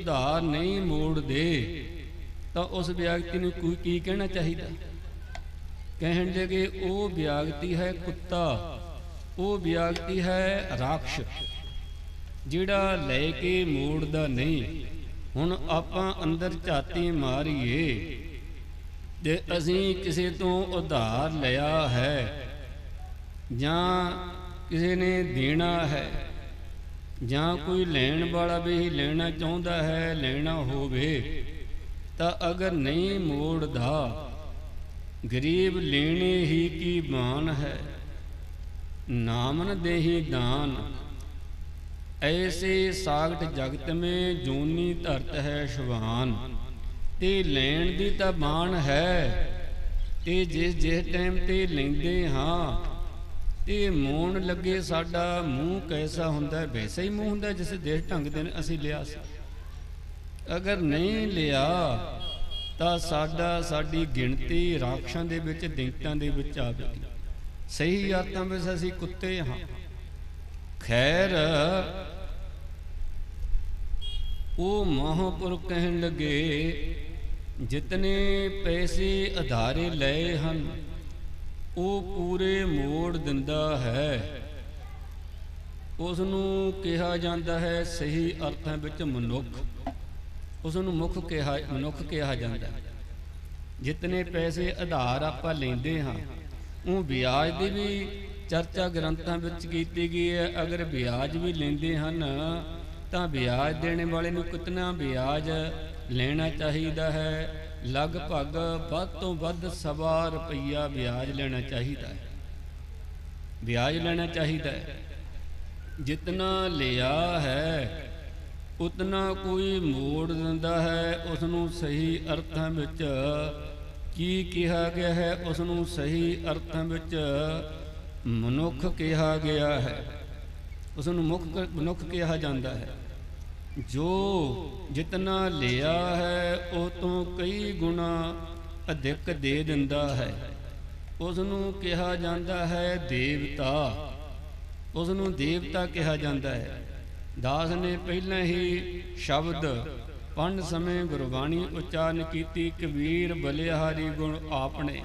ਉਧਾਰ ਨਹੀਂ ਮੋੜਦੇ, ਤਾਂ ਉਸ ਵਿਅਕਤੀ ਨੂੰ ਕੋਈ ਕੀ ਕਹਿਣਾ ਚਾਹੀਦਾ? ਕਹਿਣ ਦੇ ਕਿ ਉਹ ਵਿਅਕਤੀ ਹੈ ਕੁੱਤਾ, ਉਹ ਵਿਅਕਤੀ ਹੈ ਰਾਖਸ਼, ਜਿਹੜਾ ਲੈ ਕੇ ਮੋੜਦਾ ਨਹੀਂ। ਹੁਣ ਆਪਾਂ ਅੰਦਰ ਝਾਤੀ ਮਾਰੀਏ ਤੇ ਅਸੀਂ ਕਿਸੇ ਤੋਂ ਉਧਾਰ ਲਿਆ ਹੈ ਜਾਂ ਕਿਸੇ ਨੇ ਦੇਣਾ ਹੈ। ਜਾਂ ਕੋਈ ਲੈਣ ਵਾਲਾ ਵੀ ਲੈਣਾ ਚਾਹੁੰਦਾ ਹੈ, ਲੈਣਾ ਹੋਵੇ, ਤਾਂ ਅਗਰ ਨਹੀਂ ਮੋੜਦਾ, ਗਰੀਬ ਲੈਣੇ ਹੀ ਕੀ ਬਾਨ ਹੈ? ਨਾਮਨ ਦੇਹੀ ਦਾਨ। ਐਸੇ ਸਾਗਟ ਜਗਤ ਮੇ ਜੂਨੀ ਧਰਤ ਹੈ ਸ਼ਵਾਨ। ਤੇ ਲੈਣ ਦੀ ਤਾਂ ਬਾਣ ਹੈ, ਤੇ ਜਿਸ ਜਿਸ ਟਾਈਮ ਤੇ ਲੈਂਦੇ ਹਾਂ ਤੇ ਮੋਣ ਲੱਗੇ ਸਾਡਾ ਮੂੰਹ ਕੈਸਾ ਹੁੰਦਾ? ਵੈਸਾ ਹੀ ਮੂੰਹ ਹੁੰਦਾ, ਜਿਸ ਦੇਸ਼ ਢੰਗ ਦੇ ਅਸੀਂ ਲਿਆ ਸੀ। ਅਗਰ ਨਹੀਂ ਲਿਆ, ਤਾਂ ਸਾਡਾ, ਸਾਡੀ ਗਿਣਤੀ ਰਾਖਸ਼ਾਂ ਦੇ ਵਿੱਚ ਦੈਂਤਾਂ ਦੇ ਵਿੱਚ ਆਵੇਗੀ ਸਹੀ ਅਰਥਾਂ ਵਿੱਚ ਅਸੀਂ ਕੁੱਤੇ ਹਾਂ। ਖੈਰ, ਉਹ ਮਹਾਂਪੁਰਖ ਕਹਿਣ ਲੱਗੇ, ਜਿਤਨੇ ਪੈਸੇ ਅਧਾਰੇ ਲਏ ਹਨ ਉਹ ਪੂਰੇ ਮੋੜ ਦਿੰਦਾ ਹੈ। ਉਸ ਨੂੰ ਕਿਹਾ ਜਾਂਦਾ ਹੈ ਸਹੀ ਅਰਥਾਂ ਵਿੱਚ ਮਨੁੱਖ। ਉਸ ਨੂੰ ਮੁੱਖ ਕਿਹਾ, ਮਨੁੱਖ ਕਿਹਾ ਜਾਂਦਾ ਹੈ। ਜਿਤਨੇ ਪੈਸੇ ਆਧਾਰ ਆਪਾਂ ਲੈਂਦੇ ਹਾਂ, ਉਹ ਵਿਆਜ ਦੀ ਵੀ ਚਰਚਾ ਗ੍ਰੰਥਾਂ ਵਿੱਚ ਕੀਤੀ ਗਈ ਹੈ। ਅਗਰ ਵਿਆਜ ਵੀ ਲੈਂਦੇ ਹਨ, ਤਾਂ ਵਿਆਜ ਦੇਣ ਵਾਲੇ ਨੂੰ ਕਿਤਨਾ ਵਿਆਜ ਲੈਣਾ ਚਾਹੀਦਾ ਹੈ। ਲਗਭਗ ਵੱਧ ਤੋਂ ਵੱਧ ਸਵਾ ਰੁਪਈਆ ਵਿਆਜ ਲੈਣਾ ਚਾਹੀਦਾ ਹੈ। ਵਿਆਜ ਲੈਣਾ ਚਾਹੀਦਾ ਹੈ। ਜਿਤਨਾ ਲਿਆ ਹੈ, ਉਤਨਾ ਕੋਈ ਮੋੜ ਦਿੰਦਾ ਹੈ। ਉਸ ਨੂੰ ਸਹੀ ਅਰਥਾਂ ਵਿੱਚ ਕੀ ਕਿਹਾ ਗਿਆ ਹੈ ਉਸ ਨੂੰ ਸਹੀ ਅਰਥਾਂ ਵਿੱਚ ਮਨੁੱਖ ਕਿਹਾ ਗਿਆ ਹੈ। ਉਸ ਨੂੰ ਮੁੱਖ ਮਨੁੱਖ ਕਿਹਾ ਜਾਂਦਾ ਹੈ। ਜੋ ਜਿਤਨਾ ਲਿਆ ਹੈ, ਉਹ ਤੋਂ ਕਈ ਗੁਣਾ ਅਧਿਕ ਦੇ ਦਿੰਦਾ ਹੈ। ਉਸ ਨੂੰ ਕਿਹਾ ਜਾਂਦਾ ਹੈ ਦੇਵਤਾ। ਉਸ ਨੂੰ ਦੇਵਤਾ ਕਿਹਾ ਜਾਂਦਾ ਹੈ। ਦਾਸ ਨੇ ਪਹਿਲਾਂ ਹੀ ਸ਼ਬਦ ਪੰਨ ਸਮੇਂ ਗੁਰਬਾਣੀ ਉਚਾਰਨ ਕੀਤੀ, ਕਬੀਰ ਬਲਿਹਾਰੀ ਗੁਣ ਆਪਣੇ।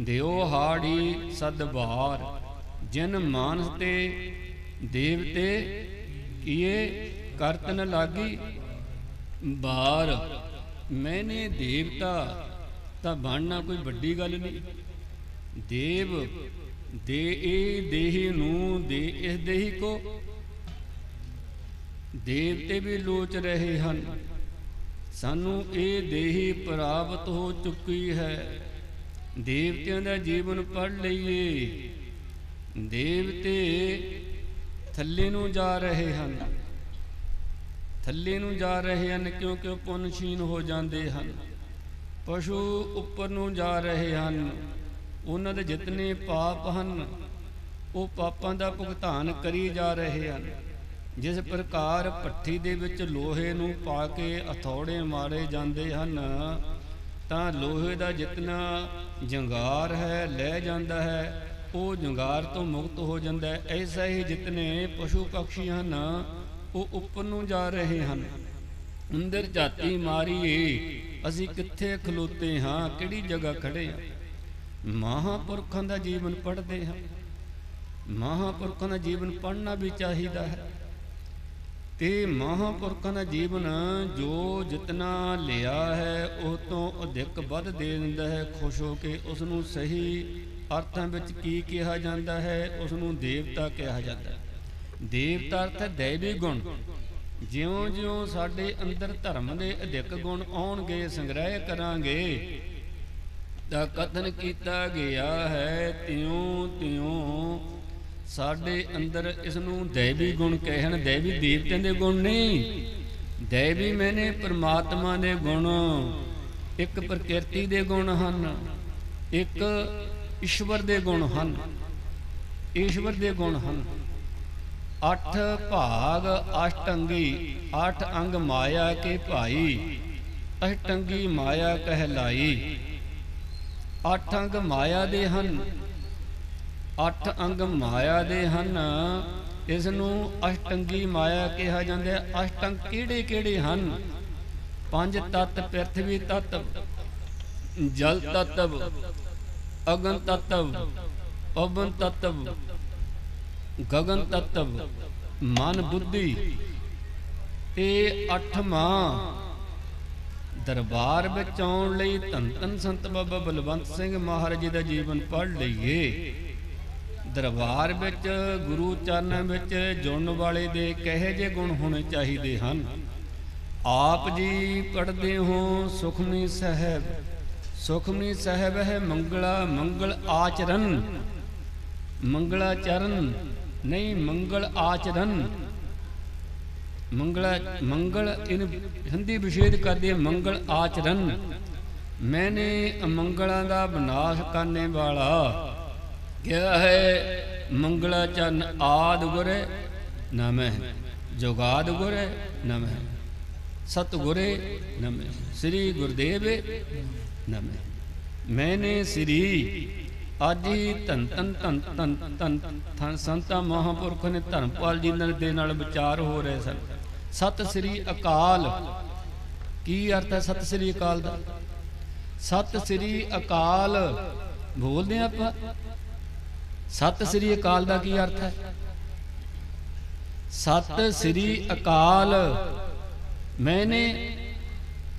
ਦਿਓ ਹਾੜੀ ਸਦਬਾਰ ਜਿਨ ਮਾਨਸ ਤੇ ਦੇਵਤੇ ਕੀਏ ਕਰਤਨ ਲਾਗੀ ਬਾਰ ਮੈਨੇ ਦੇਵਤਾ, ਤਾਂ ਬਣਨਾ ਕੋਈ ਵੱਡੀ ਗੱਲ ਨਹੀਂ। ਦੇਵ ਦੇ ਇਹ ਦੇਹੀ ਨੂੰ ਦੇ ਇਸ ਦੇਹੀ ਕੋ। ਦੇਵਤੇ ਵੀ ਲੋਚ ਰਹੇ ਹਨ। ਸਾਨੂੰ ਇਹ ਦੇਹੀ ਪ੍ਰਾਪਤ ਹੋ ਚੁੱਕੀ ਹੈ। ਦੇਵਤਿਆਂ ਦਾ ਜੀਵਨ ਪੜ ਲਈਏ। ਦੇਵਤੇ ਥੱਲੇ ਨੂੰ ਜਾ ਰਹੇ ਹਨ। ਥੱਲੇ ਨੂੰ ਜਾ ਰਹੇ ਹਨ ਕਿਉਂਕਿ ਉਹ ਪੁੰਨਸ਼ੀਨ ਹੋ ਜਾਂਦੇ ਹਨ। ਪਸ਼ੂ ਉੱਪਰ ਨੂੰ ਜਾ ਰਹੇ ਹਨ। ਉਹਨਾਂ ਦੇ ਜਿਤਨੇ ਪਾਪ ਹਨ, ਉਹ ਪਾਪਾਂ ਦਾ ਭੁਗਤਾਨ ਕਰੀ ਜਾ ਰਹੇ ਹਨ। ਜਿਸ ਪ੍ਰਕਾਰ ਭੱਠੀ ਦੇ ਵਿੱਚ ਲੋਹੇ ਨੂੰ ਪਾ ਕੇ ਹਥੌੜੇ ਮਾਰੇ ਜਾਂਦੇ ਹਨ, ਤਾਂ ਲੋਹੇ ਦਾ ਜਿਤਨਾ ਜੰਗਾਰ ਹੈ, ਲੈ ਜਾਂਦਾ ਹੈ, ਉਹ ਜੰਗਾਰ ਤੋਂ ਮੁਕਤ ਹੋ ਜਾਂਦਾ ਹੈ। ਐਸਾ ਹੀ ਜਿਤਨੇ ਪਸ਼ੂ ਪਕਸ਼ੀ ਹਨ ਉਹ ਉੱਪਰ ਨੂੰ ਜਾ ਰਹੇ ਹਨ। ਅੰਦਰ ਝਾਤੀ ਮਾਰੀਏ, ਅਸੀਂ ਕਿੱਥੇ ਖਲੋਤੇ ਹਾਂ? ਕਿਹੜੀ ਜਗ੍ਹਾ ਖੜੇ ਹਾਂ? ਮਹਾਪੁਰਖਾਂ ਦਾ ਜੀਵਨ ਪੜ੍ਹਦੇ ਹਾਂ। ਮਹਾਪੁਰਖਾਂ ਦਾ ਜੀਵਨ ਪੜ੍ਹਨਾ ਵੀ ਚਾਹੀਦਾ ਹੈ। ਤੇ ਮਹਾਪੁਰਖਾਂ ਦਾ ਜੀਵਨ ਜੋ ਜਿਤਨਾ ਲਿਆ ਹੈ, ਉਹ ਤੋਂ ਅਧਿਕ ਵੱਧ ਦੇ ਦਿੰਦਾ ਹੈ। ਖੁਸ਼ ਹੋ ਕੇ ਉਸ ਨੂੰ ਸਹੀ ਅਰਥਾਂ ਵਿੱਚ ਕੀ ਕਿਹਾ ਜਾਂਦਾ ਹੈ ਉਸ ਨੂੰ ਦੇਵਤਾ ਕਿਹਾ ਜਾਂਦਾ ਹੈ। ਦੇਵਤਾ ਅਰਥ ਹੈ ਗੁਣ। ਜਿਉਂ-ਜਿਉਂ ਸਾਡੇ ਅੰਦਰ ਧਰਮ ਦੇ ਅਧਿਕ ਗੁਣ ਆਉਣਗੇ, ਸੰਗ੍ਰਹਿ ਕਰਾਂਗੇ। ਦਾ ਕਥਨ ਕੀਤਾ ਗਿਆ ਹੈ ਤਿਉਂ ਤਿਉਂ ਸਾਡੇ ਅੰਦਰ ਇਸ ਨੂੰ ਦੇਵੀ ਗੁਣ ਕਹਿਣ, ਦੈਵੀ ਦੇਵਤਿਆਂ ਦੇ ਗੁਣ ਨਹੀਂ। ਦੈਵੀ ਮੈਨੇ ਪ੍ਰਮਾਤਮਾ ਦੇ ਗੁਣ, ਇੱਕ ਪ੍ਰਕਿਰਤੀ ਦੇ ਗੁਣ ਹਨ, ਇੱਕ ਈਸ਼ਵਰ ਦੇ ਗੁਣ ਹਨ, ਈਸ਼ਵਰ ਦੇ ਗੁਣ ਹਨ। ਅੱਠ ਭਾਗ ਅਸ਼ਟੰਗੀ ਅੱਠ ਅੰਗ ਮਾਇਆ ਕੇ ਭਾਈ? ਅਸ਼ਟੰਗੀ ਮਾਇਆ ਕਹਿਲਾਈ। ਅੱਠ ਅੰਗ ਮਾਇਆ ਦੇ ਹਨ। ਅੱਠ ਅੰਗ ਮਾਇਆ ਦੇ ਹਨ। ਇਸ ਨੂੰ ਅਸ਼ਟੰਗੀ ਮਾਇਆ ਕਿਹਾ ਜਾਂਦਾ ਹੈ। ਅਸ਼ਟੰਗ ਕਿਹੜੇ ਕਿਹੜੇ ਹਨ? ਪੰਜ ਤਤ ਪ੍ਰithvi ਤਤ, ਜਲ ਤਤਵ ਅਗਨ ਤਤਵ ਪਵਨ ਤਤਵ ਗਗਨ ਤਤਵ, ਮਨ ਬੁੱਧੀ, ਤੇ ਅੱਠਵਾਂ ਦਰਬਾਰ ਵਿੱਚ ਆਉਣ ਲਈ ਧੰਨ ਧੰਨ ਸੰਤ ਬਾਬਾ ਬਲਵੰਤ ਸਿੰਘ ਮਹਾਰਾਜ ਜੀ ਦਾ ਜੀਵਨ ਪੜ੍ਹ ਲਈਏ। ਦਰਬਾਰ ਵਿੱਚ, ਗੁਰੂ ਚਰਨਾਂ ਵਿੱਚ ਜੁੜਨ ਵਾਲੇ ਦੇ ਕਹੇ ਜੇ ਗੁਣ ਹੋਣੇ ਚਾਹੀਦੇ ਹਨ? ਆਪ ਜੀ ਪੜਦੇ ਹੋ, ਸੁਖਮਨੀ ਸਾਹਿਬ। ਸੁਖਮਨੀ ਸਾਹਿਬ ਹੈ ਮੰਗਲਾ, ਮੰਗਲ ਆਚਰਨ। ਮੰਗਲਾਚਰਨ ਨਹੀਂ, ਮੰਗਲ ਆਚਰਨ। ਮੰਗਲਾ ਮੰਗਲ ਇਨ ਹਿੰਦੀ ਵਿਸ਼ੇਦ ਕਰਦੇ ਮੰਗਲ ਆਚਰਨ। ਮੈਨੇ ਅਮੰਗਲਾਂ ਦਾ ਵਿਨਾਸ਼ ਕਰਨੇ ਵਾਲਾ। ਕਿਹਾ ਹੈ ਮੰਗਲਾਚਰਨ ਆਦ ਗੁਰੇ ਨਮਹਿ ਜੋਗਾਦ ਗੁਰੇ ਨਮਹਿ, ਸਤਿਗੁਰੇ ਨਮਹਿ, ਸ੍ਰੀ ਗੁਰਦੇਵ ਨਮਹਿ। ਮੈਨੇ ਸ੍ਰੀ ਅੱਜ ਹੀ ਧੰਨ ਧੰਨ ਧੰਨ ਧੰਨ ਧੰਨ ਧੰਨ ਸੰਤਾਂ ਮਹਾਂਪੁਰਖ ਨੇ ਧਰਮਪਾਲ ਜੀ ਨਾਲ ਦੇ ਨਾਲ ਵਿਚਾਰ ਹੋ ਰਹੇ ਸਨ। ਸਤਿ ਸ੍ਰੀ ਅਕਾਲ। ਕੀ ਅਰਥ ਹੈ ਸਤਿ ਸ੍ਰੀ ਅਕਾਲ ਦਾ? ਸਤਿ ਸ੍ਰੀ ਅਕਾਲ। ਬੋਲਦੇ ਹਾਂ ਆਪਾਂ। ਸਤਿ ਸ੍ਰੀ ਅਕਾਲ ਦਾ ਕੀ ਅਰਥ ਹੈ? ਸਤਿ ਸ੍ਰੀ ਅਕਾਲ। ਮੈਨੇ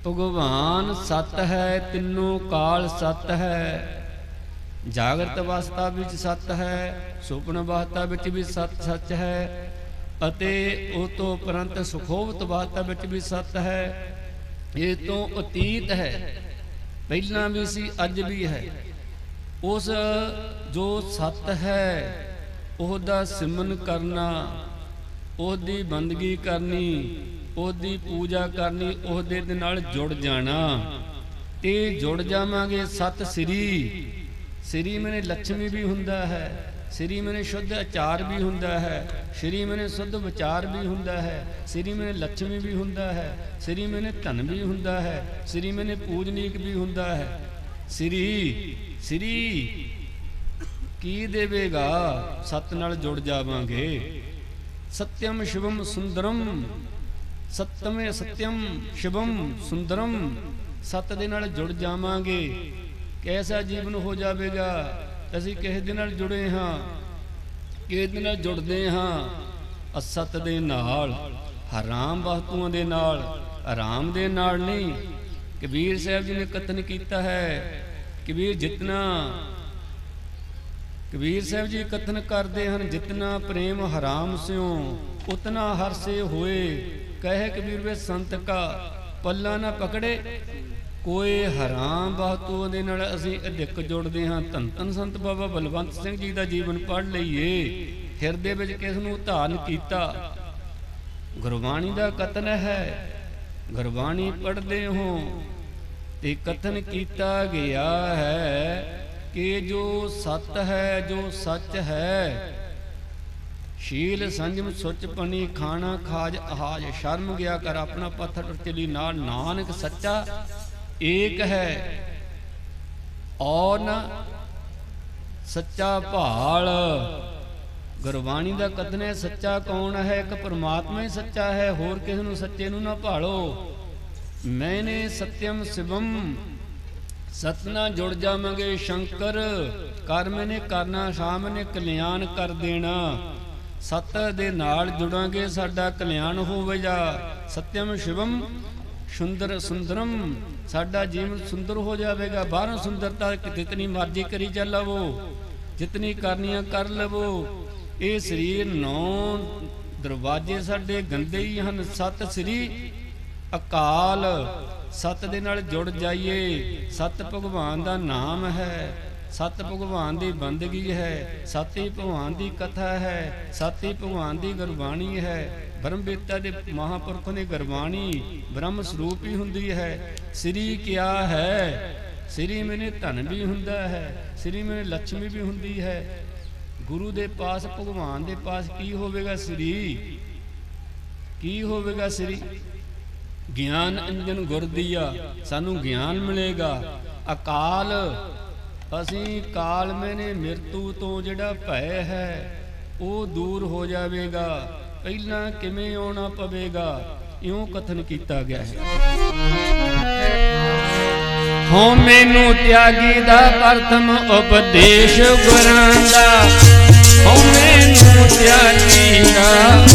ਭਗਵਾਨ ਸਤ ਹੈ, ਤਿੰਨੋਂ ਕਾਲ ਸਤ ਹੈ। ਜਾਗਰਤ ਅਵਸਥਾ ਵਿੱਚ ਸਤ ਹੈ, ਸੁਪਨ ਅਵਸਥਾ ਵਿੱਚ ਵੀ ਸਤ ਸੱਚ ਹੈ ਅਤੇ ਉਹ ਤੋਂ ਉਪਰੰਤ ਸੁਖੋਵਤ ਅਵਸਥਾ ਵਿੱਚ ਵੀ ਸਤ ਹੈ। ਇਹ ਤੋਂ ਅਤੀਤ ਹੈ, ਪਹਿਲਾਂ ਵੀ ਸੀ, ਅੱਜ ਵੀ ਹੈ। ਉਸ ਜੋ ਸਤ ਹੈ, ਉਹਦਾ ਸਿਮਨ ਕਰਨਾ, ਉਹਦੀ ਬੰਦਗੀ ਕਰਨੀ, ਉਹਦੀ ਪੂਜਾ ਕਰਨੀ, ਉਹਦੇ ਦੇ ਨਾਲ ਜੁੜ ਜਾਣਾ। ਤੇ ਜੁੜ ਜਾਵਾਂਗੇ ਸਤ ਸ੍ਰੀ। ਸ੍ਰੀ ਮਨੇ ਲక్ష్ਮੀ ਵੀ ਹੁੰਦਾ ਹੈ, ਸ੍ਰੀ ਮਨੇ ਸ਼ੁੱਧ ਆਚਾਰ ਵੀ ਹੁੰਦਾ ਹੈ, ਸ੍ਰੀ ਮਨੇ ਸ਼ੁੱਧ ਵਿਚਾਰ ਵੀ ਹੁੰਦਾ ਹੈ, ਸ੍ਰੀ ਮਨੇ ਲక్ష్ਮੀ ਵੀ ਹੁੰਦਾ ਹੈ, ਸ੍ਰੀ ਮਨੇ ਧਨ ਵੀ ਹੁੰਦਾ ਹੈ, ਸ੍ਰੀ ਮਨੇ ਪੂਜਨੀਕ ਵੀ ਹੁੰਦਾ ਹੈ। ਸ੍ਰੀ ਸ੍ਰੀ, ਕੀ ਦੇਵੇਗਾ? ਸਤ ਨਾਲ ਜੁੜ ਜਾਵਾਂਗੇ। ਸਤਿਅਮ ਸ਼ੁਭਮ ਸੁੰਦਰਮ ਸਤਮੇ ਸਤਿਅਮ ਸ਼ੁਭਮ ਸੁੰਦਰਮ ਸਤ ਦੇ ਨਾਲ ਜੁੜ ਜਾਵਾਂਗੇ। ਕੈਸਾ ਜੀਵਨ ਹੋ ਜਾਵੇਗਾ ਅਸੀਂ ਕਿਸੇ ਦੇ ਨਾਲ ਜੁੜੇ ਹਾਂ? ਕਿਸ ਦੇ ਨਾਲ ਜੁੜਦੇ ਹਾਂ? ਅਸਤ ਦੇ ਨਾਲ, ਹਰਾਮ ਵਸਤੂਆਂ ਦੇ ਨਾਲ ਆਰਾਮ ਦੇ ਨਾਲ ਨਹੀਂ। ਕਬੀਰ ਸਾਹਿਬ ਜੀ ਨੇ ਕਥਨ ਕੀਤਾ ਹੈ। ਕਬੀਰ ਜਿਤਨਾ, ਕਬੀਰ ਸਾਹਿਬ ਜੀ ਕਥਨ ਕਰਦੇ ਹਨ, ਜਿਤਨਾ ਪ੍ਰੇਮ ਹਰਾਮ ਸਿਓ ਉਤਨਾ ਹਰਸੇ ਹੋਏ। ਕਹੇ ਕਬੀਰ ਵੇ ਸੰਤ ਕਾ, ਪੱਲਾ ਨਾ ਪਕੜੇ। ਕੋਈ ਹਰਾਮ ਬਾਤੋਂ ਦੇ ਨਾਲ ਅਸੀਂ ਅਧਿਕ ਜੁੜਦੇ ਹਾਂ। ਧੰਨ ਧੰਨ ਸੰਤ ਬਾਬਾ ਬਲਵੰਤ ਸਿੰਘ ਜੀ ਦਾ ਜੀਵਨ ਪੜ੍ਹ ਲਈਏ। ਹਿਰਦੇ ਵਿੱਚ ਕਿਸ ਨੂੰ ਧਾਰਨ ਕੀਤਾ? ਗੁਰਬਾਣੀ ਦਾ ਕਥਨ ਹੈ। ਗੁਰਬਾਣੀ ਪੜ੍ਹਦੇ ਹੋ ਤੇ ਕਥਨ ਕੀਤਾ ਗਿਆ ਹੈ ਕਿ ਜੋ ਸਤ ਹੈ, ਜੋ ਸੱਚ ਹੈ, ਸ਼ੀਲ ਸੰਜਮ ਸੁਚ ਪਣੀ ਖਾਣਾ ਖਾਜ ਆਹਾਜ ਸ਼ਰਮ ਗਿਆ ਕਰ, ਆਪਣਾ ਪੱਥਰ ਚਲੀ। ਨਾਲ ਨਾਨਕ ਸੱਚਾ ਏਕ ਹੈ, ਔਰ ਸੱਚਾ ਭਾਲ। ਗੁਰਬਾਣੀ ਦਾ ਕਥਨ ਹੈ, ਸੱਚਾ ਕੌਣ ਹੈ? ਇੱਕ ਪਰਮਾਤਮਾ ਹੀ ਸੱਚਾ ਹੈ, ਹੋਰ ਕਿਸੇ ਨੂੰ ਸੱਚੇ ਨੂੰ ਨਾ ਭਾਲੋ। ਮੈਨੇ ਸਤਿਅਮ ਸਿਵਮ ਸਤਨਾ ਜੁੜ ਜਾਵਾਂਗੇ ਸ਼ੰਕਰ। ਕਰ ਮੈਨੇ ਕਰਨਾ, ਸ਼ਾਮ ਨੇ ਕਲਿਆਣ ਕਰ ਦੇਣਾ। ਸਤ ਦੇ ਨਾਲ ਜੁੜਾਂਗੇ, ਸਾਡਾ ਕਲਿਆਣ ਹੋਵੇਗਾ ਸਤਿਅਮ ਸ਼ਿਵਮ ਸੁੰਦਰ ਸੁੰਦਰਮ, ਸਾਡਾ ਜੀਵਨ ਸੁੰਦਰ ਹੋ ਜਾਵੇਗਾ। ਬਾਹਰੋਂ ਸੁੰਦਰਤਾ ਜਿਤਨੀ ਮਰਜ਼ੀ ਕਰੀ ਚੱਲਵੋ ਜਿਤਨੀ ਕਰਨੀਆਂ ਕਰ ਲਵੋ। ਇਹ ਸਰੀਰ ਨੌ ਦਰਵਾਜ਼ੇ ਸਾਡੇ ਗੰਦੇ ਹੀ ਹਨ। ਸਤ ਸ੍ਰੀ ਅਕਾਲ, ਸਤ ਦੇ ਨਾਲ ਜੁੜ ਜਾਈਏ। ਸਤ ਭਗਵਾਨ ਦਾ ਨਾਮ ਹੈ, ਸਤ ਭਗਵਾਨ ਦੀ ਬੰਦਗੀ ਹੈ, ਸਤ ਹੀ ਭਗਵਾਨ ਦੀ ਕਥਾ ਹੈ, ਸਤ ਹੀ ਭਗਵਾਨ ਦੀ ਗੁਰਬਾਣੀ ਹੈ। ਬ੍ਰਹਮਵੇਤਾ ਦੇ ਮਹਾਪੁਰਖ ਨੇ ਗੁਰਬਾਣੀ ਬ੍ਰਹਮ ਸਰੂਪ ਹੀ ਹੁੰਦੀ ਹੈ। ਸ੍ਰੀ ਕਿਆ ਹੈ? ਸ੍ਰੀ ਮੈਨੇ ਧਨ ਵੀ ਹੁੰਦਾ ਹੈ, ਸ੍ਰੀ ਮੈਨੇ ਲక్ష్ਮੀ ਵੀ ਹੁੰਦੀ ਹੈ। ਗੁਰੂ ਦੇ ਪਾਸ, ਭਗਵਾਨ ਦੇ ਪਾਸ ਕੀ ਹੋਵੇਗਾ ਸ੍ਰੀ? ਕੀ ਹੋਵੇਗਾ ਸ੍ਰੀ? ਗਿਆਨ ਅੰਜਨ ਗੁਰ ਦੀਆ, ਸਾਨੂੰ ਗਿਆਨ ਮਿਲੇਗਾ। ਅਕਾਲ, ਅਸੀਂ ਕਾਲ ਮੈਨੇ ਮਿਰਤੂ ਤੋਂ ਜਿਹੜਾ ਭੈ ਹੈ, ਉਹ ਦੂਰ ਹੋ ਜਾਵੇਗਾ। ਪਹਿਲਾਂ ਕਿਵੇਂ ਆਉਣਾ ਪਵੇਗਾ? ਇਉਂ ਕਥਨ ਕੀਤਾ ਗਿਆ ਹੈ। ਹੋ ਮੈਨੂੰ ਤਿਆਗੀ ਦਾ ਪ੍ਰਥਮ ਉਪਦੇਸ਼ ਗੁਰਾਂ ਦਾ। ਹੋ ਮੈਨੂੰ ਤਿਆਗੀ ਦਾ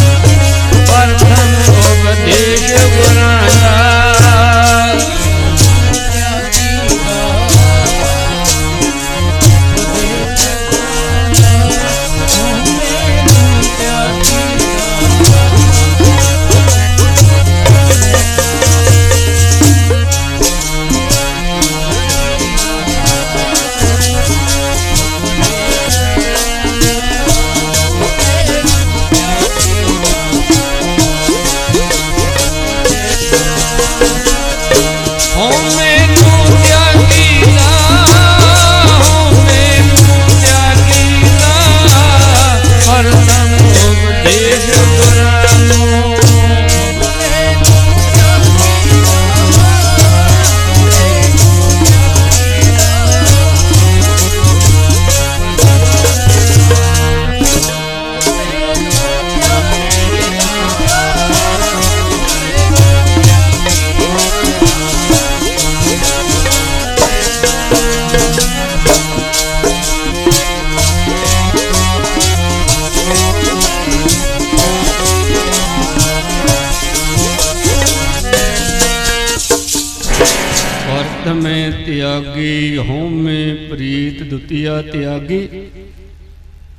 ਪ੍ਰਥਮ ਉਪਦੇਸ਼ ਗੁਰਾਂ ਦਾ।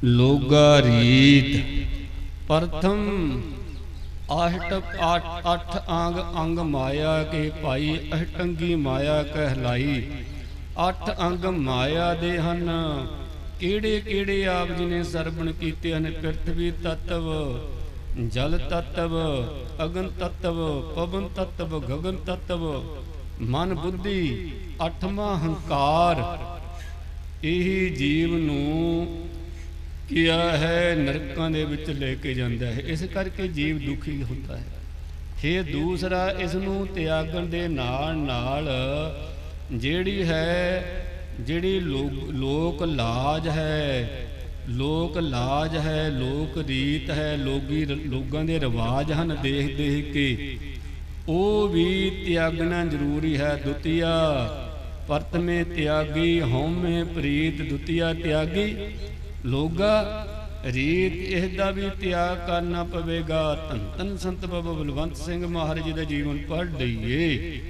ਲੋਗਾ ਰੀਤ ਪ੍ਰਥਮ ਆਹਟ ਅੱਠ ਅੰਗ ਅੰਗ ਮਾਇਆ ਕੇ ਭਾਈ ਅਹਟੰਗੀ ਮਾਇਆ ਕਹਿਲਾਈ। ਅੱਠ ਅੰਗ ਮਾਇਆ ਦੇ ਹਨ। ਕਿਹੜੇ ਕਿਹੜੇ ਆਪ ਜੀ ਨੇ ਸਰਵਣ ਕੀਤੇ ਹਨ? ਪ੍ਰithvi ਤਤਵ, ਜਲ ਤਤਵ, ਅਗਨ ਤਤਵ, ਪਵਨ ਤਤਵ, ਗਗਨ ਤਤਵ, ਮਨ ਬੁੱਧੀ, ਅੱਠਵਾਂ ਹੰਕਾਰ। ਇਹ ਜੀਵ ਨੂੰ ਕਿਆ ਹੈ, ਨਰਕਾਂ ਦੇ ਵਿੱਚ ਲੈ ਕੇ ਜਾਂਦਾ ਹੈ। ਇਸ ਕਰਕੇ ਜੀਵ ਦੁਖੀ ਹੁੰਦਾ ਹੈ। ਫਿਰ ਦੂਸਰਾ ਇਸ ਨੂੰ ਤਿਆਗਣ ਦੇ ਨਾਲ ਨਾਲ ਜਿਹੜੀ ਹੈ, ਜਿਹੜੀ ਲੋਕ ਲੋਕ ਲਾਜ ਹੈ, ਲੋਕ ਲਾਜ ਹੈ, ਲੋਕ ਰੀਤ ਹੈ, ਲੋਗੀ ਲੋਕਾਂ ਦੇ ਰਿਵਾਜ ਹਨ ਦੇਖ ਦੇਖ ਕੇ। ਉਹ ਵੀ ਤਿਆਗਣਾ ਜ਼ਰੂਰੀ ਹੈ, ਦੁਤੀਆ। ਪਰਤਮੇ ਤਿਆਗੀ, ਹਉਮੈ ਪ੍ਰੀਤ ਦੁਤੀਆ ਤਿਆਗੀ। ਲੋਗਾ, ਰੀਤ ਇਹਦਾ ਵੀ ਤਿਆਗ ਕਰਨਾ ਪਵੇਗਾ। ਧੰਨ ਧੰਨ ਸੰਤ ਬਾਬਾ ਬਲਵੰਤ ਸਿੰਘ ਮਹਾਰਾਜ ਜੀ ਦਾ ਜੀਵਨ ਪੜ੍ਹ ਲਈਏ।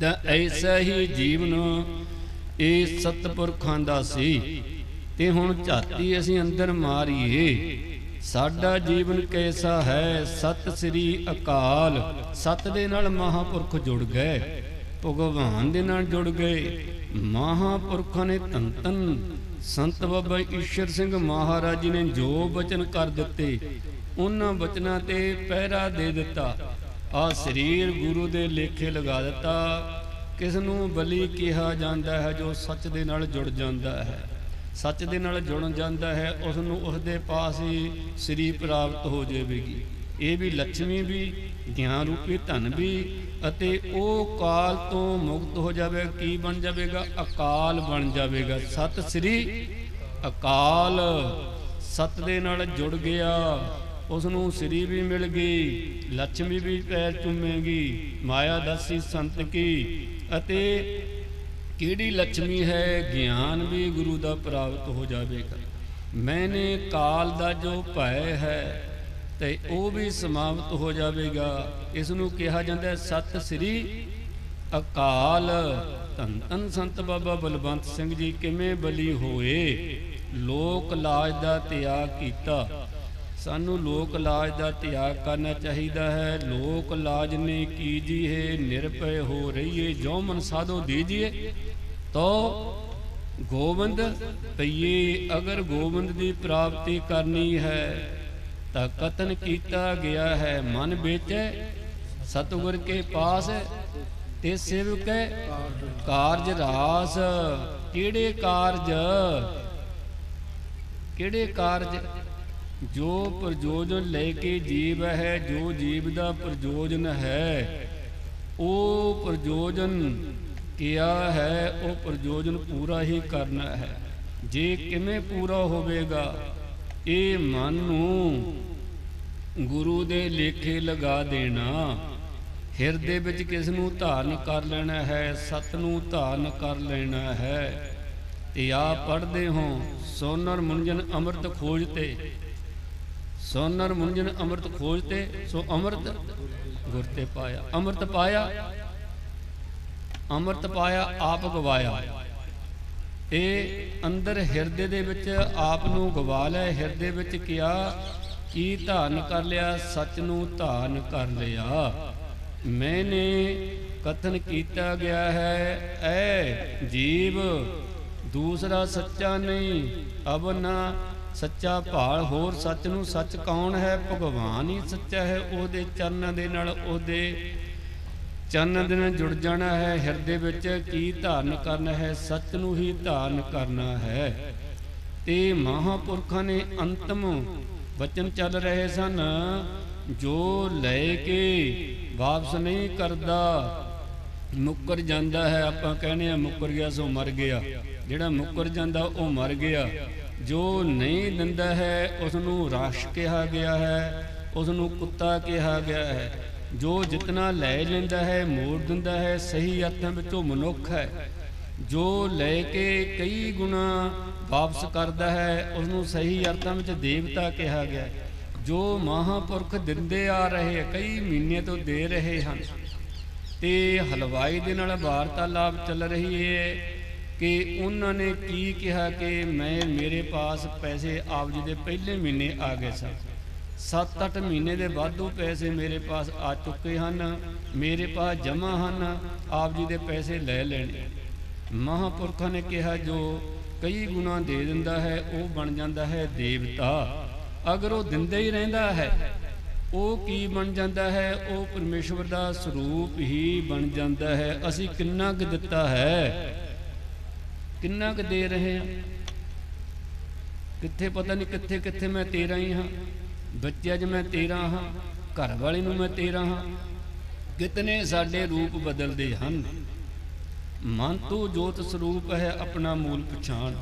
ਤਾਂ ਐਸਾ ਹੀ ਜੀਵਨ ਇਹ ਸਤਪੁਰਖਾਂ ਦਾ ਸੀ। ਤੇ ਹੁਣ ਝਾਤੀ ਅਸੀਂ ਅੰਦਰ ਮਾਰੀਏ। ਸਾਡਾ ਜੀਵਨ ਕੈਸਾ ਹੈ? ਸਤ ਸ੍ਰੀ ਅਕਾਲ। ਸਤ ਦੇ ਨਾਲ ਮਹਾਪੁਰਖ ਜੁੜ ਗਏ। ਭਗਵਾਨ ਦੇ ਨਾਲ ਜੁੜ ਗਏ। ਮਹਾਪੁਰਖਾਂ ਨੇ ਧੰਨ ਧੰਨ ਸੰਤ ਬਾਬਾ ਈਸ਼ਰ ਸਿੰਘ ਮਹਾਰਾਜ ਜੀ ਨੇ ਜੋ ਬਚਨ ਕਰ ਦਿੱਤੇ, ਉਹਨਾਂ ਬਚਨਾਂ ਤੇ ਪਹਿਰਾ ਦੇ ਦਿੱਤਾ। ਆ ਸਰੀਰ ਗੁਰੂ ਦੇ ਲੇਖੇ ਲਗਾ ਦਿੱਤਾ। ਕਿਸ ਨੂੰ ਬਲੀ ਕਿਹਾ ਜਾਂਦਾ ਹੈ, ਜੋ ਸੱਚ ਦੇ ਨਾਲ ਜੁੜ ਜਾਂਦਾ ਹੈ। ਸੱਚ ਦੇ ਨਾਲ ਜੁੜ ਜਾਂਦਾ ਹੈ, ਉਸ ਨੂੰ ਉਸ ਦੇ ਪਾਸ ਹੀ ਸ੍ਰੀ ਪ੍ਰਾਪਤ ਹੋ ਜਾਵੇਗੀ। ਇਹ ਵੀ ਲక్ష్ਮੀ ਵੀ ਗਿਆਨ ਰੂਪੀ ਧਨ ਵੀ ਅਤੇ ਉਹ ਕਾਲ ਤੋਂ ਮੁਕਤ ਹੋ ਜਾਵੇ, ਕੀ ਬਣ ਜਾਵੇਗਾ? ਅਕਾਲ ਬਣ ਜਾਵੇਗਾ। ਸਤ ਸ੍ਰੀ ਅਕਾਲ ਸਤ ਦੇ ਨਾਲ ਜੁੜ ਗਿਆ ਉਸ ਨੂੰ ਸ੍ਰੀ ਵੀ ਮਿਲ ਗਈ ਲక్ష్ਮੀ ਵੀ ਪੈਰ ਚੁੰਮੇਗੀ, ਮਾਇਆ ਦਸੀ ਸੰਤ ਕੀ ਅਤੇ ਕਿਹੜੀ ਲక్ష్ਮੀ ਹੈ? ਗਿਆਨ ਵੀ ਗੁਰੂ ਦਾ ਪ੍ਰਾਪਤ ਹੋ ਜਾਵੇਗਾ। ਮੈਨੇ ਕਾਲ ਦਾ ਜੋ ਭੈ ਹੈ ਤੇ ਉਹ ਵੀ ਸਮਾਪਤ ਹੋ ਜਾਵੇਗਾ। ਇਸ ਨੂੰ ਕਿਹਾ ਜਾਂਦਾ ਹੈ ਸਤ ਸ੍ਰੀ ਅਕਾਲ। ਧੰਨ ਧੰਨ ਸੰਤ ਬਾਬਾ ਬਲਵੰਤ ਸਿੰਘ ਜੀ, ਕਿਵੇਂ ਬਲੀ ਹੋਏ? ਲੋਕ ਲਾਜ ਦਾ ਤਿਆਗ ਕੀਤਾ। ਸਾਨੂੰ ਲੋਕ ਲਾਜ ਦਾ ਤਿਆਗ ਕਰਨਾ ਚਾਹੀਦਾ ਹੈ। ਲੋਕ ਲਾਜ ਨੇ ਕੀਜੀਏ ਨਿਰਭੈ ਹੋ ਰਹੀਏ ਜੋ ਮਨ ਸਾਧੋ ਦੀਜੀਏ ਤੋ ਗੋਬਿੰਦ ਪਈਏ ਅਗਰ ਗੋਬਿੰਦ ਦੀ ਪ੍ਰਾਪਤੀ ਕਰਨੀ ਹੈ ਤਾਂ ਕਤਨ ਕੀਤਾ ਗਿਆ ਹੈ। ਮਨ ਵਿੱਚ, ਸਤਿਗੁਰ ਕੇ ਪਾਸ ਤੇ ਸੇਵਕੈ ਕਾਰਜ ਰਾਸ। ਕਿਹੜੇ ਕਾਰਜ? ਕਿਹੜੇ ਕਾਰਜ? ਜੋ ਪ੍ਰਯੋਜਨ ਲੈ ਕੇ ਜੀਵ ਹੈ, ਜੋ ਜੀਵ ਦਾ ਪ੍ਰਯੋਜਨ ਹੈ, ਉਹ ਪ੍ਰਯੋਜਨ ਕਿਆ ਹੈ? ਉਹ ਪ੍ਰਯੋਜਨ ਪੂਰਾ ਹੀ ਕਰਨਾ ਹੈ। ਜੇ ਕਿਵੇਂ ਪੂਰਾ ਹੋਵੇਗਾ? ਇਹ ਮਨ ਨੂੰ ਗੁਰੂ ਦੇ ਲੇਖੇ ਲਗਾ ਦੇਣਾ। ਹਿਰਦੇ ਵਿੱਚ ਕਿਸ ਨੂੰ ਧਾਰਨ ਕਰ ਲੈਣਾ ਹੈ ਸਤ ਨੂੰ ਧਾਰਨ ਕਰ ਲੈਣਾ ਹੈ। ਤੇ ਆ ਪੜਦੇ ਹੋ ਸੋਨਰ ਮੁੰਜਨ ਅੰਮ੍ਰਿਤ ਖੋਜ ਤੇ। ਸੋਨਰ ਮੁੰਜਨ ਅੰਮ੍ਰਿਤ ਖੋਜ ਤੇ, ਸੋ ਅੰਮ੍ਰਿਤ ਗੁਰ ਤੇ ਪਾਇਆ। ਅੰਮ੍ਰਿਤ ਪਾਇਆ ਅੰਮ੍ਰਿਤ ਪਾਇਆ, ਆਪ ਗਵਾਇਆ। ਇਹ ਅੰਦਰ ਹਿਰਦੇ ਦੇ ਵਿੱਚ ਆਪ ਨੂੰ ਗਵਾ ਲੈ, ਹਿਰਦੇ ਵਿੱਚ ਕਿਆ ਕੀ ਧਾਰਨ ਕਰ ਲਿਆ? ਸੱਚ ਨੂੰ ਧਾਰਨ ਕਰ ਲਿਆ। ਮੈਨੇ ਕਥਨ ਕੀਤਾ ਗਿਆ ਹੈ, ਐ ਜੀਵ, ਦੂਸਰਾ ਸੱਚਾ ਨਹੀਂ, ਅਬ ਸੱਚਾ ਭਾਲ, ਹੋਰ ਸੱਚ ਨੂੰ ਸੱਚ ਕੌਣ ਹੈ? ਭਗਵਾਨ ਹੀ ਸੱਚਾ ਹੈ, ਉਹਦੇ ਚਰਨਾਂ ਦੇ ਨਾਲ ਉਹਦੇ ਚੰਨ ਦਿਨ ਜੁੜ ਜਾਣਾ ਹੈ, ਹਿਰਦੇ ਵਿੱਚ ਕੀ ਧਾਰਨ ਕਰਨਾ ਹੈ ਸੱਚ ਨੂੰ ਹੀ ਧਾਰਨ ਕਰਨਾ ਹੈ। ਤੇ ਮਹਾਪੁਰਖਾਂ ਨੇ ਅੰਤਮ ਵਚਨ ਚੱਲ ਰਹੇ ਸਨ, ਜੋ ਲੈ ਕੇ ਵਾਪਸ ਨਹੀਂ ਕਰਦਾ, ਮੁੱਕਰ ਜਾਂਦਾ ਹੈ। ਆਪਾਂ ਕਹਿੰਦੇ ਆ ਮੁੱਕਰ ਗਿਆ ਸੋ ਮਰ ਗਿਆ। ਜਿਹੜਾ ਮੁੱਕਰ ਜਾਂਦਾ, ਉਹ ਮਰ ਗਿਆ। ਜੋ ਨਹੀਂ ਦਿੰਦਾ ਹੈ ਉਸ ਨੂੰ ਰਾਸ਼ ਕਿਹਾ ਗਿਆ ਹੈ ਉਸ ਨੂੰ ਕੁੱਤਾ ਕਿਹਾ ਗਿਆ ਹੈ। ਜੋ ਜਿਤਨਾ ਲੈ ਲੈਂਦਾ ਹੈ, ਮੋੜ ਦਿੰਦਾ ਹੈ, ਸਹੀ ਅਰਥਾਂ ਵਿੱਚ ਉਹ ਮਨੁੱਖ ਹੈ। ਜੋ ਲੈ ਕੇ ਕਈ ਗੁਣਾ ਵਾਪਸ ਕਰਦਾ ਹੈ ਉਸ ਨੂੰ ਸਹੀ ਅਰਥਾਂ ਵਿੱਚ ਦੇਵਤਾ ਕਿਹਾ ਗਿਆ ਜੋ ਮਹਾਪੁਰਖ ਦਿੰਦੇ ਆ ਰਹੇ, ਕਈ ਮਹੀਨੇ ਤੋਂ ਦੇ ਰਹੇ ਹਨ। ਤੇ ਹਲਵਾਈ ਦੇ ਨਾਲ ਵਾਰਤਾਲਾਪ ਚੱਲ ਰਹੀ ਹੈ ਕਿ ਉਹਨਾਂ ਨੇ ਕੀ ਕਿਹਾ ਕਿ ਮੈਂ ਮੇਰੇ ਪਾਸ ਪੈਸੇ ਆਪ ਜੀ ਦੇ ਪਹਿਲੇ ਮਹੀਨੇ ਆ ਗਏ ਸਨ 7-8 ਮਹੀਨੇ ਦੇ ਵਾਧੂ ਪੈਸੇ ਮੇਰੇ ਪਾਸ ਆ ਚੁੱਕੇ ਹਨ, ਮੇਰੇ ਪਾਸ ਜਮ੍ਹਾਂ ਹਨ, ਆਪ ਜੀ ਦੇ ਪੈਸੇ ਲੈ ਲੈਣੇ। ਮਹਾਪੁਰਖਾਂ ਨੇ ਕਿਹਾ, ਜੋ ਕਈ ਗੁਣਾ ਦੇ ਦਿੰਦਾ ਹੈ, ਉਹ ਬਣ ਜਾਂਦਾ ਹੈ ਦੇਵਤਾ। ਅਗਰ ਉਹ ਦਿੰਦਾ ਹੀ ਰਹਿੰਦਾ ਹੈ, ਉਹ ਕੀ ਬਣ ਜਾਂਦਾ ਹੈ? ਉਹ ਪਰਮੇਸ਼ਵਰ ਦਾ ਸਰੂਪ ਹੀ ਬਣ ਜਾਂਦਾ ਹੈ। ਅਸੀਂ ਕਿੰਨਾ ਕੁ ਦਿੱਤਾ ਹੈ? ਕਿੰਨਾ ਕੁ ਦੇ ਰਹੇ ਹਾਂ? ਕਿੱਥੇ ਪਤਾ ਨਹੀਂ ਕਿੱਥੇ ਕਿੱਥੇ ਮੈਂ ਤੇਰਾ ਹੀ ਹਾਂ। ਬੱਚਿਆਂ 'ਚ ਮੈਂ ਤੇਰਾ ਹਾਂ, ਘਰ ਵਾਲੇ ਨੂੰ ਮੈਂ ਤੇਰਾ ਹਾਂ। ਕਿਤਨੇ ਸਾਡੇ ਰੂਪ ਬਦਲਦੇ ਹਨ। ਮਨ ਤੋਂ ਜੋਤ ਸਰੂਪ ਹੈ ਆਪਣਾ ਮੂਲ ਪਛਾਣ।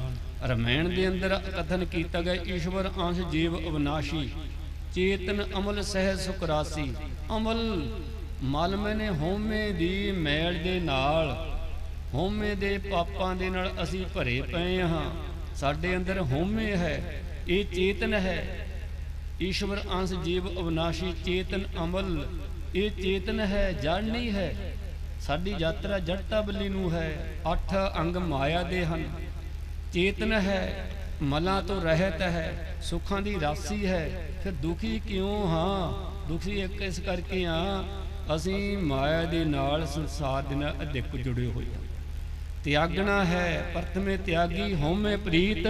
ਰਮੈਣ ਦੇ ਅੰਦਰ ਕਥਨ ਕੀਤਾ ਗਿਆ, ਈਸ਼ਵਰ, ਅੰਸ਼, ਜੀਵ, ਅਵਨਾਸ਼ੀ। ਚੇਤਨ, ਅਮਲ ਸਹਿ ਸੁਕਰਾਸੀ ਅਮਲ ਮਲ ਮੈਨੇ ਹੋਮੇ ਦੀ ਮੈਲ ਦੇ ਨਾਲ। ਹੋਮੇ ਦੇ ਪਾਪਾਂ ਦੇ ਨਾਲ ਅਸੀਂ ਭਰੇ ਪਏ ਹਾਂ। ਸਾਡੇ ਅੰਦਰ ਹੋਮੇ ਹੈ, ਇਹ ਚੇਤਨ ਹੈ। ਈਸ਼ਵਰ ਅੰਸ਼ ਜੀਵ ਅਵਨਾਸ਼ੀ ਚੇਤਨ ਅਮਲ, ਇਹ ਚੇਤਨ ਹੈ ਜੜ ਨਹੀਂ ਹੈ। ਸਾਡੀ ਯਾਤਰਾ ਜੜਤਾ ਬੱਲੀ ਨੂੰ ਹੈ, ਅੱਠ ਅੰਗ ਮਾਇਆ ਦੇ ਹਨ। ਚੇਤਨ ਹੈ, ਮਲਾਂ ਤੋਂ ਰਹਿਤ ਹੈ, ਸੁੱਖਾਂ ਦੀ ਰਾਸੀ ਹੈ। ਫਿਰ ਦੁਖੀ ਕਿਉਂ ਹਾਂ? ਦੁਖੀ ਇੱਕ ਇਸ ਕਰਕੇ ਆ ਅਸੀਂ ਮਾਇਆ ਦੇ ਨਾਲ ਸੰਸਾਰ ਦੇ ਨਾਲ ਅਧਿਕ ਜੁੜੇ ਹੋਏ ਹਾਂ। ਤਿਆਗਣਾ ਹੈ, ਪ੍ਰਥਮੇ ਤਿਆਗੀ, ਹਉਮੈ ਪ੍ਰੀਤ,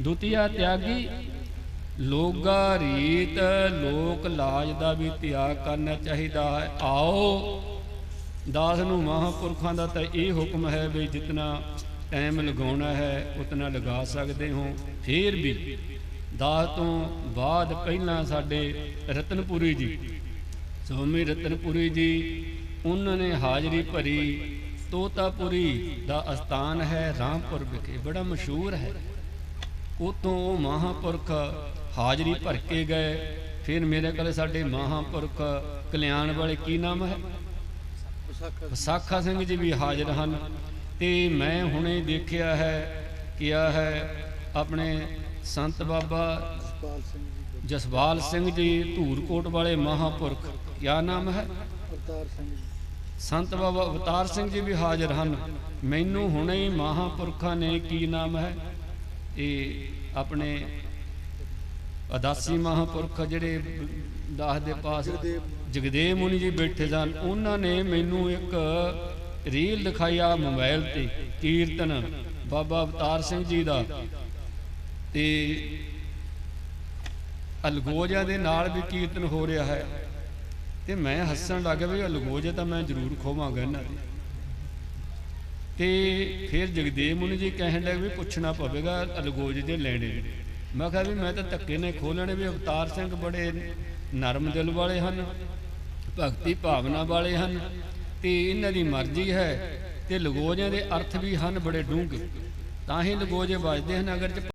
ਦੁਤੀਆ ਤਿਆਗੀ ਲੋਗਾ ਰੀਤ, ਲੋਕ ਲਾਜ ਦਾ ਵੀ ਤਿਆਗ ਕਰਨਾ ਚਾਹੀਦਾ ਹੈ। ਆਓ, ਦਾਸ ਨੂੰ ਮਹਾਪੁਰਖਾਂ ਦਾ ਤਾਂ ਇਹ ਹੁਕਮ ਹੈ ਵੀ ਜਿਤਨਾ ਟਾਈਮ ਲਗਾਉਣਾ ਹੈ, ਉਤਨਾ ਲਗਾ ਸਕਦੇ ਹੋ। ਫੇਰ ਵੀ ਦਾਸ ਤੋਂ ਬਾਅਦ ਪਹਿਲਾਂ ਸਾਡੇ ਰਤਨਪੁਰੀ ਜੀ, ਸਵਾਮੀ ਰਤਨਪੁਰੀ ਜੀ, ਉਹਨਾਂ ਨੇ ਹਾਜ਼ਰੀ ਭਰੀ ਤੋਤਾਪੁਰੀ ਦਾ ਅਸਥਾਨ ਹੈ ਰਾਮਪੁਰ ਵਿਖੇ। ਬੜਾ ਮਸ਼ਹੂਰ ਹੈ। ਉਤੋਂ ਉਹ ਮਹਾਪੁਰਖ ਹਾਜ਼ਰੀ ਭਰ ਕੇ ਗਏ। ਫਿਰ ਮੇਰੇ ਕੋਲ ਸਾਡੇ ਮਹਾਪੁਰਖ ਕਲਿਆਣ ਵਾਲੇ ਕੀ ਨਾਮ ਹੈ? ਵਿਸਾਖਾ ਸਿੰਘ ਜੀ ਵੀ ਹਾਜ਼ਰ ਹਨ। ਤੇ ਮੈਂ ਹੁਣੇ ਦੇਖਿਆ ਹੈ, ਕਿਹਾ ਹੈ, ਆਪਣੇ ਸੰਤ ਬਾਬਾ ਜਸਵਾਲ ਸਿੰਘ ਜੀ, ਧੂਰਕੋਟ ਵਾਲੇ ਮਹਾਪੁਰਖ, ਕਿਆ ਨਾਮ ਹੈ? ਅਵਤਾਰ ਸਿੰਘ ਜੀ ਸੰਤ ਬਾਬਾ ਅਵਤਾਰ ਸਿੰਘ ਜੀ ਵੀ ਹਾਜ਼ਰ ਹਨ। ਮੈਨੂੰ ਹੁਣੇ ਹੀ ਮਹਾਪੁਰਖਾਂ ਨੇ ਕੀ ਨਾਮ ਹੈ? ਇਹ ਆਪਣੇ ਅਦਾਸੀ ਮਹਾਪੁਰਖ ਜਿਹੜੇ ਦਾਸ ਦੇ ਪਾਸ ਜਗਦੇਵ ਮੁਨੀ ਜੀ ਬੈਠੇ ਸਨ। ਉਹਨਾਂ ਨੇ ਮੈਨੂੰ ਇੱਕ ਰੀਲ ਦਿਖਾਈ ਆ ਮੋਬਾਈਲ ਤੇ ਕੀਰਤਨ। ਬਾਬਾ ਅਵਤਾਰ ਸਿੰਘ ਜੀ ਦਾ। ਤੇ ਅਲਗੋਜਾ ਦੇ ਨਾਲ ਵੀ ਕੀਰਤਨ ਹੋ ਰਿਹਾ ਹੈ। ਤੇ ਮੈਂ ਹੱਸਣ ਲੱਗ ਗਿਆ ਵੀ ਅਲਗੋਜੇ ਤਾਂ ਮੈਂ ਜ਼ਰੂਰ ਖੋਵਾਂਗਾ ਇਹਨਾਂ ਦੇ। ਤੇ ਫਿਰ ਜਗਦੇਵ ਮੁਨੀ ਜੀ ਕਹਿਣ ਲੱਗੇ ਵੀ ਪੁੱਛਣਾ ਪਵੇਗਾ ਅਲਗੋਜ ਦੇ ਲੈਣੇ। ਨੇ। ਮੈਂ ਕਿਹਾ ਵੀ ਮੈਂ ਤਾਂ ਧੱਕੇ ਨੇ ਖੋਲਣੇ ਵੀ ਅਵਤਾਰ ਸਿੰਘ ਬੜੇ ਨਰਮ ਦਿਲ ਵਾਲੇ ਹਨ, ਭਗਤੀ ਭਾਵਨਾ ਵਾਲੇ ਹਨ ਤੇ ਇਹਨਾਂ ਦੀ ਮਰਜ਼ੀ ਹੈ ਤੇ ਲਗੋਜਿਆਂ ਦੇ ਅਰਥ ਵੀ ਹਨ ਬੜੇ ਡੂੰਘੇ। ਤਾਂ ਹੀ ਲਗੋਜੇ ਵੱਜਦੇ ਹਨ ਅਗਰ